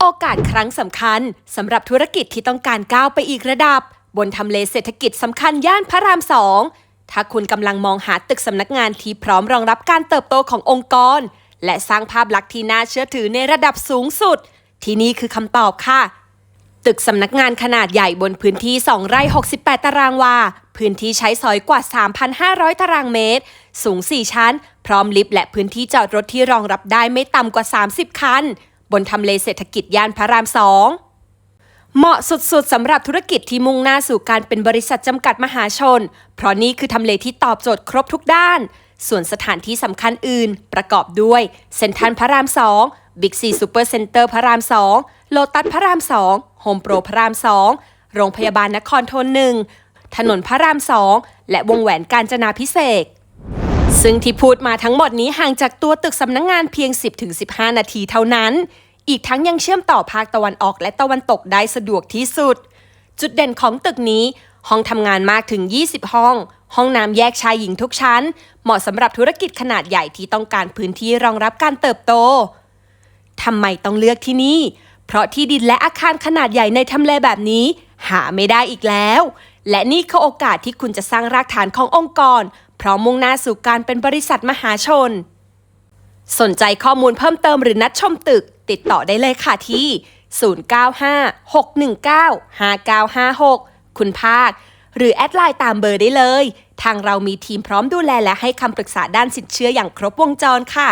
โอกาสครั้งสำคัญสำหรับธุรกิจที่ต้องการก้าวไปอีกระดับ บนทำเลเศรษฐกิจสำคัญย่านพระรามสองถ้าคุณกำลังมองหาตึกสำนักงานที่พร้อมรองรับการเติบโตขององค์กร และสร้างภาพลักษณ์ที่น่าเชื่อถือในระดับสูงสุด ที่นี่คือคำตอบค่ะ ตึกสำนักงานขนาดใหญ่บนพื้นที่ 2 ไร่ 68 ตารางวา พื้นที่ใช้สอยกว่า 3,500 ตารางเมตร สูง 4 ชั้น พร้อมลิฟต์และพื้นที่จอดรถที่รองรับได้ไม่ต่ำกว่า 30 คัน บนทำเลเศรษฐกิจย่านพระราม2เหมาะสุดๆสำหรับธุรกิจที่มุ่งหน้าสู่การเป็นบริษัทจำกัดมหาชน เพราะนี่คือทำเลที่ตอบโจทย์ครบทุกด้าน ส่วนสถานที่สำคัญอื่น ประกอบด้วยเซ็นทรัลพระราม2บิ๊กซีซูเปอร์เซ็นเตอร์พระราม2โลตัสพระราม2โฮมโปรพระราม2โรงพยาบาลนครทนหนึ่งถนนพระราม2และวงแหวนกาญจนาพิเศษ ซึ่งที่พูดมาทั้งหมดนี้ห่างจากตัวตึกสำนักงงานเพียง 10-15 นาทีเท่านั้น อีกทั้งยังเชื่อมต่อภาคตะวันออกและตะวันตกได้สะดวกที่สุด จุดเด่นของตึกนี้ ห้องทำงานมากถึง 20 ห้อง ห้องน้ำแยกชายหญิงทุกชั้น เหมาะสำหรับธุรกิจขนาดใหญ่ที่ต้องการพื้นที่รองรับการเติบโตทำไมต้องเลือกที่นี่ เพราะที่ดินและอาคารขนาดใหญ่ในทำเลแบบนี้ หาไม่ได้อีกแล้ว และนี่คือโอกาสที่คุณจะสร้างรากฐานขององค์กร พร้อมมุ่งหน้าสู่การเป็นบริษัทมหาชน สนใจข้อมูลเพิ่มเติมหรือนัดชมตึก ติดต่อได้เลยค่ะที่ 0956195956 คุณภาค หรือแอดไลน์ตามเบอร์ได้เลย ทางเรามีทีมพร้อมดูแลและให้คำปรึกษาด้านสินเชื่ออย่างครบวงจรค่ะ